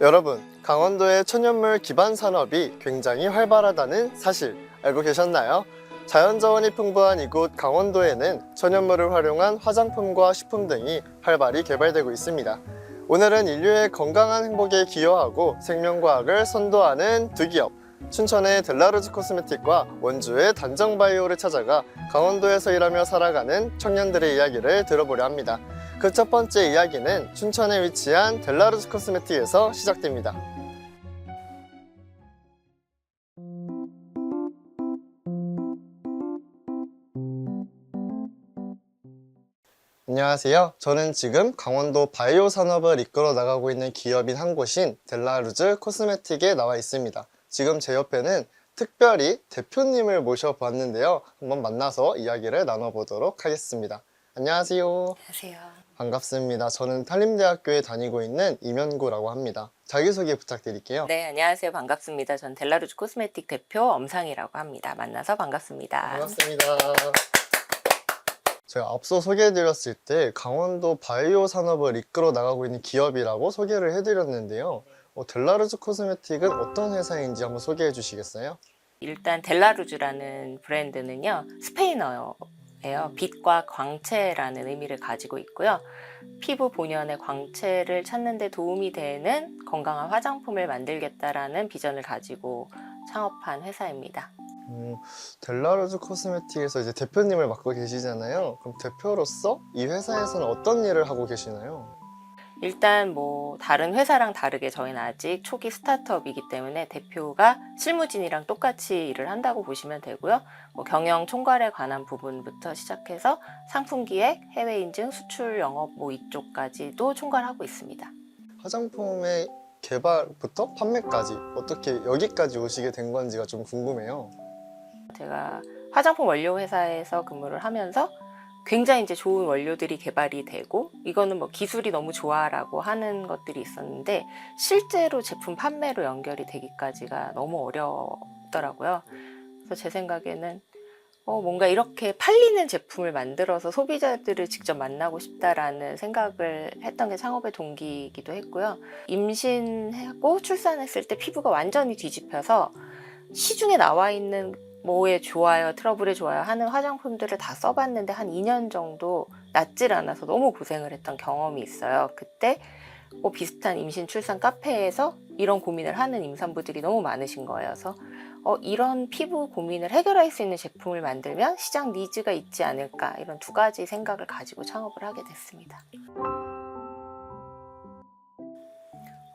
여러분, 강원도의 천연물 기반 산업이 굉장히 활발하다는 사실 알고 계셨나요? 자연자원이 풍부한 이곳 강원도에는 천연물을 활용한 화장품과 식품 등이 활발히 개발되고 있습니다. 오늘은 인류의 건강한 행복에 기여하고 생명과학을 선도하는 두 기업, 춘천의 델라루즈 코스메틱과 원주의 단정바이오를 찾아가 강원도에서 일하며 살아가는 청년들의 이야기를 들어보려 합니다. 그 첫 번째 이야기는 춘천에 위치한 델라루즈 코스메틱에서 시작됩니다. 안녕하세요. 저는 지금 강원도 바이오 산업을 이끌어 나가고 있는 기업인 한 곳인 델라루즈 코스메틱에 나와 있습니다. 지금 제 옆에는 특별히 대표님을 모셔봤는데요. 한번 만나서 이야기를 나눠보도록 하겠습니다. 안녕하세요. 안녕하세요. 반갑습니다. 저는 한림대학교에 다니고 있는 이면구라고 합니다. 자기소개 부탁드릴게요. 네, 안녕하세요. 반갑습니다. 전 델라루즈 코스메틱 대표 엄상이라고 합니다. 만나서 반갑습니다. 반갑습니다. 제가 앞서 소개해드렸을 때 강원도 바이오 산업을 이끌어 나가고 있는 기업이라고 소개를 해드렸는데요. 어, 델라루즈 코스메틱은 어떤 회사인지 한번 소개해 주시겠어요? 일단 델라루즈라는 브랜드는요, 스페인어 예요. 빛과 광채라는 의미를 가지고 있고요. 피부 본연의 광채를 찾는 데 도움이 되는 건강한 화장품을 만들겠다라는 비전을 가지고 창업한 회사입니다. 음, 델라루즈 코스메틱에서 이제 대표님을 맡고 계시잖아요. 그럼 대표로서 이 회사에서는 어떤 일을 하고 계시나요? 일단 뭐 다른 회사랑 다르게 저희는 아직 초기 스타트업이기 때문에 대표가 실무진이랑 똑같이 일을 한다고 보시면 되고요. 뭐 경영 총괄에 관한 부분부터 시작해서 상품 기획, 해외 인증, 수출 영업 뭐 이쪽까지도 총괄하고 있습니다. 화장품의 개발부터 판매까지 어떻게 여기까지 오시게 된 건지가 좀 궁금해요. 제가 화장품 원료 회사에서 근무를 하면서 굉장히 이제 좋은 원료들이 개발이 되고 이거는 뭐 기술이 너무 좋아라고 하는 것들이 있었는데 실제로 제품 판매로 연결이 되기까지가 너무 어렵더라고요. 그래서 제 생각에는 어, 뭔가 이렇게 팔리는 제품을 만들어서 소비자들을 직접 만나고 싶다라는 생각을 했던 게 창업의 동기이기도 했고요. 임신하고 출산했을 때 피부가 완전히 뒤집혀서 시중에 나와 있는 뭐에 좋아요, 트러블에 좋아요 하는 화장품들을 다 써봤는데 한 2년 정도 낫질 않아서 너무 고생을 했던 경험이 있어요. 그때 뭐 비슷한 임신 출산 카페에서 이런 고민을 하는 임산부들이 너무 많으신. 그래서 어, 이런 피부 고민을 해결할 수 있는 제품을 만들면 시장 니즈가 있지 않을까 이런 두 가지 생각을 가지고 창업을 하게 됐습니다.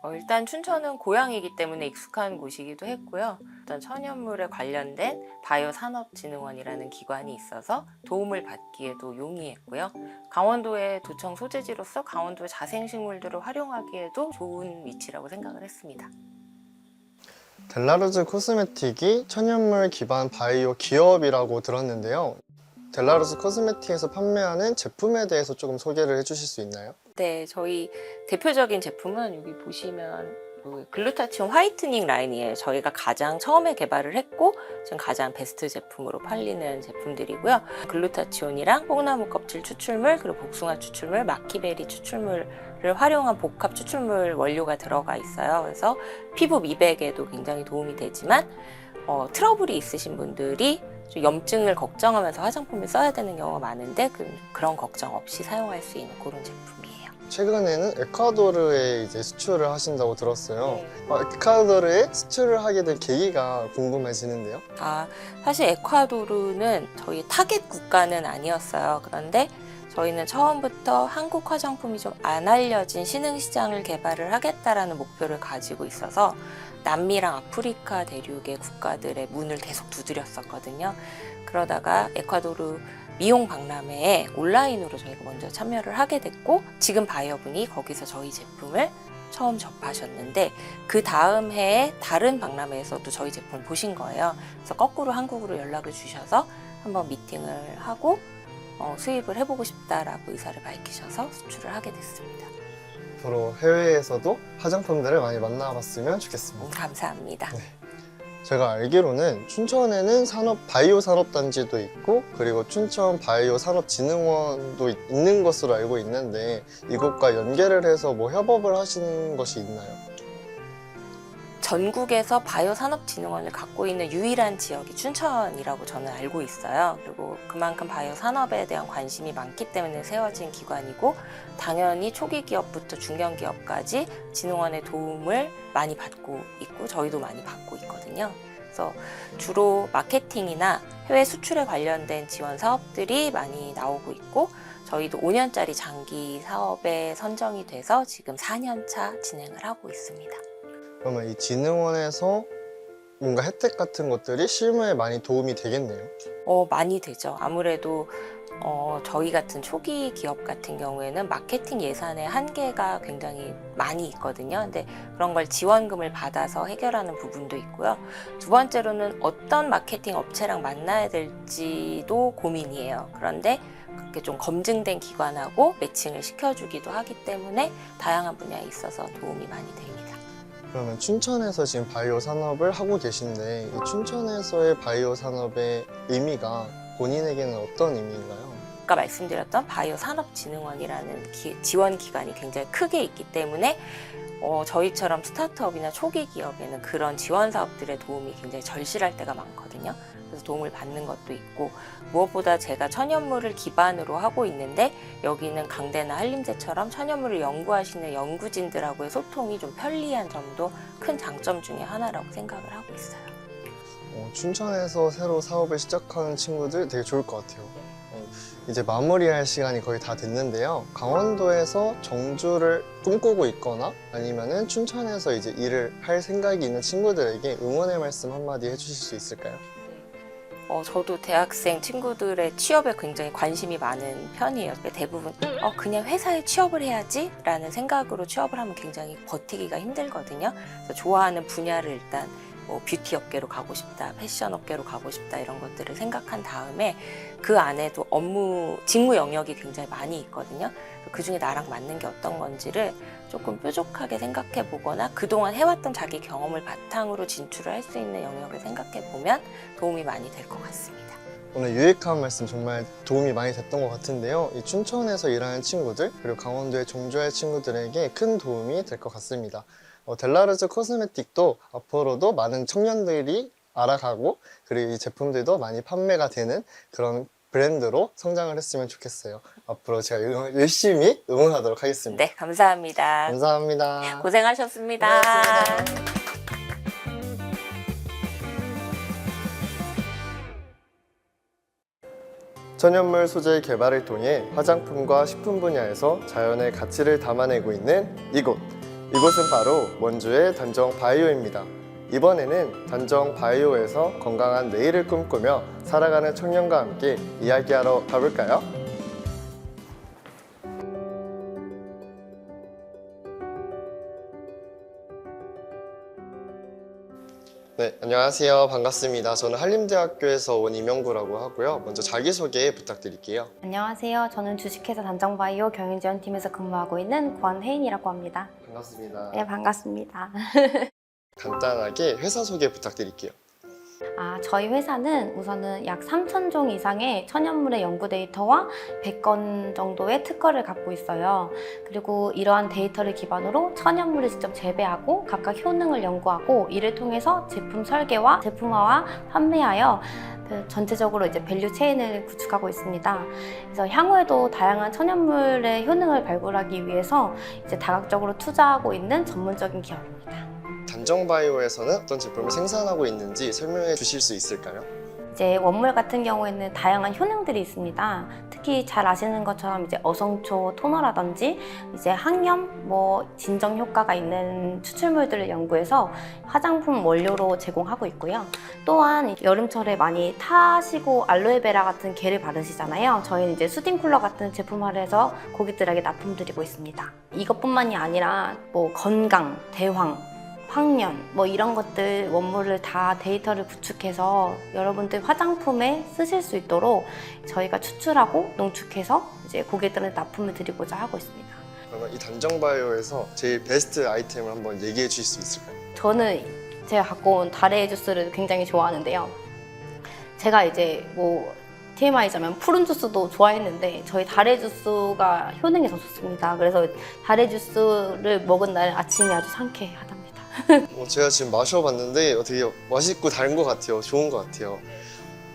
어, 일단 춘천은 고향이기 때문에 익숙한 곳이기도 했고요. 어떤 천연물에 관련된 바이오산업진흥원이라는 기관이 있어서 도움을 받기에도 용이했고요. 강원도의 도청 소재지로서 강원도의 자생식물들을 활용하기에도 좋은 위치라고 생각을 했습니다. 델라루즈 코스메틱이 천연물 기반 바이오 기업이라고 들었는데요. 델라루즈 코스메틱에서 판매하는 제품에 대해서 조금 소개를 해주실 수 있나요? 네, 저희 대표적인 제품은 여기 보시면 뭐 글루타치온 화이트닝 라인이에요. 저희가 가장 처음에 개발을 했고 지금 가장 베스트 제품으로 팔리는 제품들이고요. 글루타치온이랑 뽕나무 껍질 추출물 그리고 복숭아 추출물, 마키베리 추출물을 활용한 복합 추출물 원료가 들어가 있어요. 그래서 피부 미백에도 굉장히 도움이 되지만 어, 트러블이 있으신 분들이 좀 염증을 걱정하면서 화장품을 써야 되는 경우가 많은데 그, 그런 걱정 없이 사용할 수 있는 그런 제품이에요. 최근에는 에콰도르에 이제 수출을 하신다고 들었어요. 네. 어, 에콰도르에 수출을 하게 된 계기가 궁금해지는데요. 아, 사실 에콰도르는 저희 타겟 국가는 아니었어요. 그런데 저희는 처음부터 한국 화장품이 좀 안 알려진 신흥시장을 개발을 하겠다라는 목표를 가지고 있어서 남미랑 아프리카 대륙의 국가들의 문을 계속 두드렸었거든요. 그러다가 에콰도르 미용 박람회에 온라인으로 저희가 먼저 참여를 하게 됐고 지금 바이어분이 거기서 저희 제품을 처음 접하셨는데 그 다음 해에 다른 박람회에서도 저희 제품을 보신 거예요. 그래서 거꾸로 한국으로 연락을 주셔서 한번 미팅을 하고 어, 수입을 해보고 싶다라고 의사를 밝히셔서 수출을 하게 됐습니다. 앞으로 해외에서도 화장품들을 많이 만나봤으면 음, 좋겠습니다. 감사합니다. 네. 제가 알기로는 춘천에는 산업 바이오 산업단지도 있고 그리고 춘천 바이오 산업진흥원도 있- 있는 것으로 알고 있는데 이곳과 연계를 해서 뭐 협업을 하시는 것이 있나요? 전국에서 바이오 산업진흥원을 갖고 있는 유일한 지역이 춘천이라고 저는 알고 있어요. 그리고 그만큼 바이오 산업에 대한 관심이 많기 때문에 세워진 기관이고 당연히 초기 기업부터 중견 기업까지 진흥원의 도움을 많이 받고 있고 저희도 많이 받고 있거든요. 그래서 주로 마케팅이나 해외 수출에 관련된 지원 사업들이 많이 나오고 있고 저희도 5년짜리 장기 사업에 선정이 돼서 지금 4년 차 진행을 하고 있습니다. 그러면 이 진흥원에서 뭔가 혜택 같은 것들이 실무에 많이 도움이 되겠네요. 어, 많이 되죠. 아무래도 어, 저희 같은 초기 기업 같은 경우에는 마케팅 예산의 한계가 굉장히 많이 있거든요. 근데 그런 걸 지원금을 받아서 해결하는 부분도 있고요. 두 번째로는 어떤 마케팅 업체랑 만나야 될지도 고민이에요. 그런데 그렇게 좀 검증된 기관하고 매칭을 시켜주기도 하기 때문에 다양한 분야에 있어서 도움이 많이 됩니다. 그러면 춘천에서 지금 바이오 산업을 하고 계신데 이 춘천에서의 바이오 산업의 의미가 본인에게는 어떤 의미인가요? 아까 말씀드렸던 바이오 산업진흥원이라는 기- 지원 기관이 굉장히 크게 있기 때문에 어, 저희처럼 스타트업이나 초기 기업에는 그런 지원 사업들의 도움이 굉장히 절실할 때가 많거든요. 그래서 도움을 받는 것도 있고 무엇보다 제가 천연물을 기반으로 하고 있는데 여기는 강대나 한림제처럼 천연물을 연구하시는 연구진들하고의 소통이 좀 편리한 점도 큰 장점 중에 하나라고 생각을 하고 있어요. 어, 춘천에서 새로 사업을 시작하는 친구들 되게 좋을 것 같아요. 어, 이제 마무리할 시간이 거의 다 됐는데요. 강원도에서 정주를 꿈꾸고 있거나 아니면은 춘천에서 이제 일을 할 생각이 있는 친구들에게 응원의 말씀 한마디 해주실 수 있을까요? 어, 저도 대학생 친구들의 취업에 굉장히 관심이 많은 편이에요. 대부분 어, 그냥 회사에 취업을 해야지 라는 생각으로 취업을 하면 굉장히 버티기가 힘들거든요. 그래서 좋아하는 분야를 일단 뭐 뷰티 업계로 가고 싶다, 패션 업계로 가고 싶다 이런 것들을 생각한 다음에 그 안에도 업무, 직무 영역이 굉장히 많이 있거든요. 그 중에 나랑 맞는 게 어떤 건지를 조금 뾰족하게 생각해 보거나 그동안 해왔던 자기 경험을 바탕으로 진출을 할 수 있는 영역을 생각해 보면 도움이 많이 될 것 같습니다. 오늘 유익한 말씀 정말 도움이 많이 됐던 것 같은데요. 이 춘천에서 일하는 친구들 그리고 강원도의 종주할 친구들에게 큰 도움이 될 것 같습니다. 어, 델라르즈 코스메틱도 앞으로도 많은 청년들이 알아가고 그리고 이 제품들도 많이 판매가 되는 그런 브랜드로 성장을 했으면 좋겠어요. 앞으로 제가 응- 열심히 응원하도록 하겠습니다. 네, 감사합니다. 감사합니다. 고생하셨습니다. 고생하셨습니다. 천연물 소재 개발을 통해 화장품과 식품 분야에서 자연의 가치를 담아내고 있는 이곳. 이곳은 바로 원주의 단정 바이오입니다. 이번에는 단정 바이오에서 건강한 내일을 꿈꾸며 살아가는 청년과 함께 이야기하러 가볼까요? 네, 안녕하세요. 반갑습니다. 저는 한림대학교에서 온 이명구라고 하고요. 먼저 자기소개 부탁드릴게요. 안녕하세요. 저는 주식회사 단정바이오 경영지원팀에서 근무하고 있는 권혜인이라고 합니다. 반갑습니다. 네, 반갑습니다. 간단하게 회사 소개 부탁드릴게요. 아, 저희 회사는 우선은 약 3,000종 이상의 천연물의 연구 데이터와 100건 정도의 특허를 갖고 있어요. 그리고 이러한 데이터를 기반으로 천연물을 직접 재배하고 각각 효능을 연구하고 이를 통해서 제품 설계와 제품화와 판매하여 그 전체적으로 이제 밸류 체인을 구축하고 있습니다. 그래서 향후에도 다양한 천연물의 효능을 발굴하기 위해서 이제 다각적으로 투자하고 있는 전문적인 기업입니다. 단정바이오에서는 어떤 제품을 생산하고 있는지 설명해 주실 수 있을까요? 이제 원물 같은 경우에는 다양한 효능들이 있습니다. 특히 잘 아시는 것처럼 이제 어성초 토너라든지 이제 항염, 뭐 진정 효과가 있는 추출물들을 연구해서 화장품 원료로 제공하고 있고요. 또한 여름철에 많이 타시고 알로에베라 같은 게를 바르시잖아요. 저희는 이제 수딩 쿨러 같은 제품화를 해서 고객들에게 납품드리고 있습니다. 이것뿐만이 아니라 뭐 건강, 대황, 황련 뭐 이런 것들 원물을 다 데이터를 구축해서 여러분들 화장품에 쓰실 수 있도록 저희가 추출하고 농축해서 이제 고객들한테 납품을 드리고자 하고 있습니다. 그러면 이 단정바이오에서 제일 베스트 아이템을 한번 얘기해 주실 수 있을까요? 저는 제가 갖고 온 다레 주스를 굉장히 좋아하는데요. 제가 이제 뭐 TMI자면 푸른 주스도 좋아했는데 저희 다레 주스가 효능이 더 좋습니다. 그래서 다레 주스를 먹은 날 아침이 아주 상쾌하답니다. 어, 제가 지금 마셔봤는데 어, 되게 맛있고 다른 것 같아요. 좋은 것 같아요.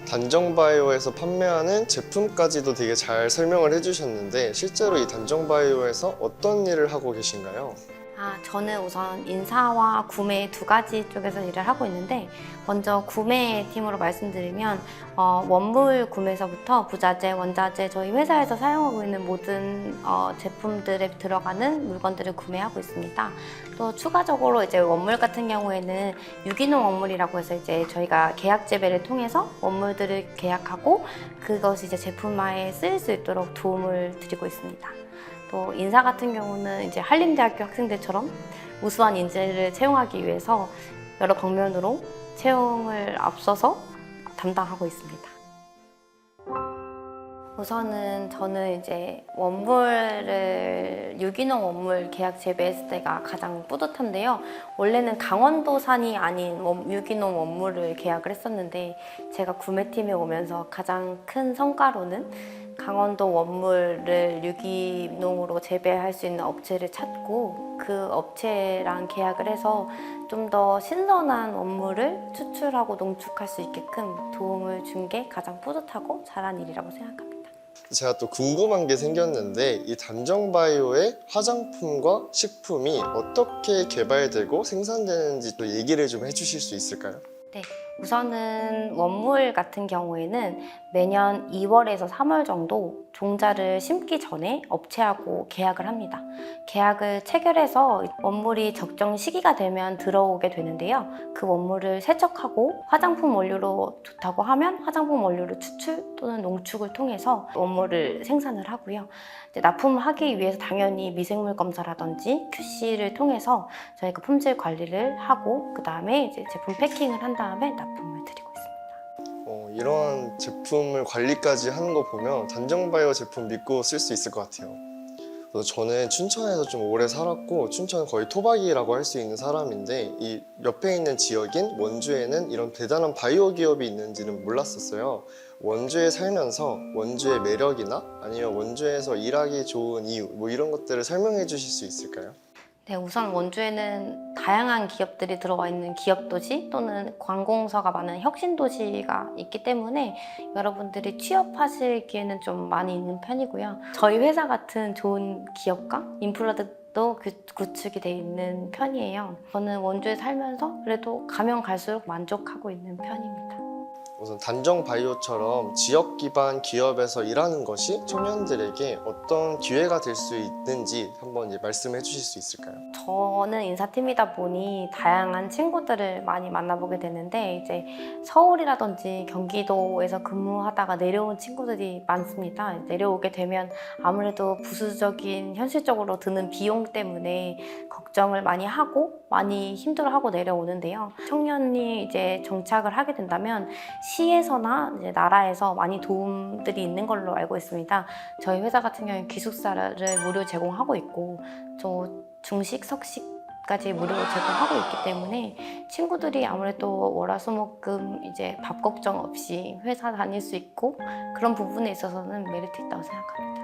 단정바이오에서 판매하는 제품까지도 되게 잘 설명을 해주셨는데 실제로 이 단정바이오에서 어떤 일을 하고 계신가요? 아, 저는 우선 인사와 구매 두 가지 쪽에서 일을 하고 있는데 먼저 구매 팀으로 말씀드리면 어, 원물 구매서부터 부자재, 원자재 저희 회사에서 사용하고 있는 모든 어, 제품들에 들어가는 물건들을 구매하고 있습니다. 또 추가적으로 이제 원물 같은 경우에는 유기농 원물이라고 해서 이제 저희가 계약 재배를 통해서 원물들을 계약하고 그것이 이제 제품화에 쓰일 수 있도록 도움을 드리고 있습니다. 또 인사 같은 경우는 이제 한림대학교 학생들처럼 우수한 인재를 채용하기 위해서 여러 방면으로 채용을 앞서서 담당하고 있습니다. 우선은 저는 이제 원물을 유기농 원물 계약 재배했을 때가 가장 뿌듯한데요. 원래는 강원도산이 아닌 원- 유기농 원물을 계약을 했었는데 제가 구매팀에 오면서 가장 큰 성과로는 강원도 원물을 유기농으로 재배할 수 있는 업체를 찾고 그 업체랑 계약을 해서 좀 더 신선한 원물을 추출하고 농축할 수 있게끔 도움을 준 게 가장 뿌듯하고 잘한 일이라고 생각합니다. 제가 또 궁금한 게 생겼는데 이 단정바이오의 화장품과 식품이 어떻게 개발되고 생산되는지 또 얘기를 좀 해주실 수 있을까요? 우선은 원물 같은 경우에는 매년 2월에서 3월 정도 종자를 심기 전에 업체하고 계약을 합니다. 계약을 체결해서 원물이 적정 시기가 되면 들어오게 되는데요. 그 원물을 세척하고 화장품 원료로 좋다고 하면 화장품 원료를 추출 또는 농축을 통해서 원물을 생산을 하고요. 이제 납품을 하기 위해서 당연히 미생물 검사라든지 QC를 통해서 저희가 품질 관리를 하고 그 다음에 이제 제품 패킹을 한 다음에 납 품을 드리고 있습니다. 어, 이런 제품을 관리까지 하는 거 보면 단정바이오 제품 믿고 쓸 수 있을 것 같아요. 저는 춘천에서 좀 오래 살았고 춘천은 거의 토박이라고 할 수 있는 사람인데 이 옆에 있는 지역인 원주에는 이런 대단한 바이오 기업이 있는지는 몰랐었어요. 원주에 살면서 원주의 매력이나 아니면 원주에서 일하기 좋은 이유 뭐 이런 것들을 설명해 주실 수 있을까요? 네, 우선 원주에는 다양한 기업들이 들어와 있는 기업 도시 또는 관공서가 많은 혁신 도시가 있기 때문에 여러분들이 취업하시기에는 좀 많이 있는 편이고요. 저희 회사 같은 좋은 기업과 인프라도 구- 구축이 돼 있는 편이에요. 저는 원주에 살면서 그래도 가면 갈수록 만족하고 있는 편입니다. 우선 단정 바이오처럼 지역 기반 기업에서 일하는 것이 청년들에게 어떤 기회가 될 수 있는지 한번 말씀해 주실 수 있을까요? 저는 인사팀이다 보니 다양한 친구들을 많이 만나보게 되는데 이제 서울이라든지 경기도에서 근무하다가 내려온 친구들이 많습니다. 내려오게 되면 아무래도 부수적인 현실적으로 드는 비용 때문에 걱정을 많이 하고 많이 힘들어하고 내려오는데요. 청년이 이제 정착을 하게 된다면 시에서나 이제 나라에서 많이 도움들이 있는 걸로 알고 있습니다. 저희 회사 같은 경우는 기숙사를 무료 제공하고 있고 저 중식, 석식 까지 무료 제공하고 있기 때문에 친구들이 아무래도 월화수목금 이제 밥 걱정 없이 회사 다닐 수 있고 그런 부분에 있어서는 메리트 있다고 생각합니다.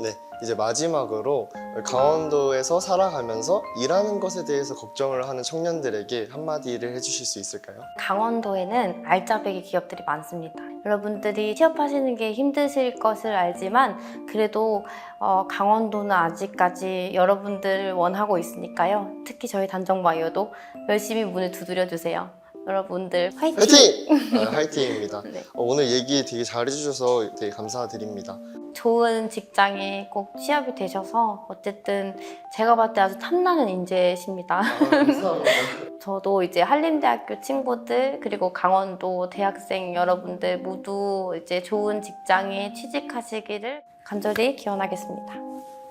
네, 이제 마지막으로 강원도에서 살아가면서 일하는 것에 대해서 걱정을 하는 청년들에게 한마디를 해주실 수 있을까요? 강원도에는 알짜배기 기업들이 많습니다. 여러분들이 취업하시는 게 힘드실 것을 알지만 그래도 어, 강원도는 아직까지 여러분들을 원하고 있으니까요. 특히 저희 단정바이오도 열심히 문을 두드려 주세요. 여러분들 화이팅! 화이팅! 아, 화이팅입니다. 네. 어, 오늘 얘기 되게 잘해주셔서 되게 감사드립니다. 좋은 직장에 꼭 취업이 되셔서 어쨌든 제가 봤을 때 아주 탐나는 인재십니다. 아. 저도 이제 한림대학교 친구들 그리고 강원도 대학생 여러분들 모두 이제 좋은 직장에 취직하시기를 간절히 기원하겠습니다.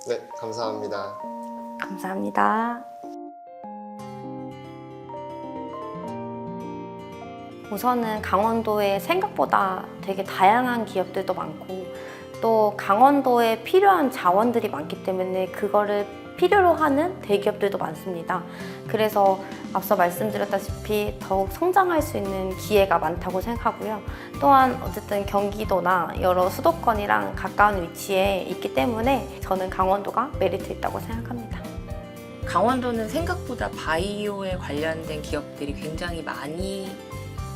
네, 감사합니다. 감사합니다. 우선은 강원도에 생각보다 되게 다양한 기업들도 많고 또 강원도에 필요한 자원들이 많기 때문에 그거를 필요로 하는 대기업들도 많습니다. 그래서 앞서 말씀드렸다시피 더욱 성장할 수 있는 기회가 많다고 생각하고요. 또한 어쨌든 경기도나 여러 수도권이랑 가까운 위치에 있기 때문에 저는 강원도가 메리트 있다고 생각합니다. 강원도는 생각보다 바이오에 관련된 기업들이 굉장히 많이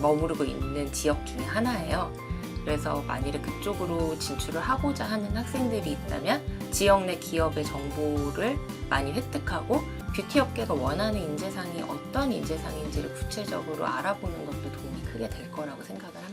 머무르고 있는 지역 중에 하나예요. 그래서 만일에 그쪽으로 진출을 하고자 하는 학생들이 있다면 지역 내 기업의 정보를 많이 획득하고 뷰티 업계가 원하는 인재상이 어떤 인재상인지를 구체적으로 알아보는 것도 도움이 크게 될 거라고 생각을 합니다.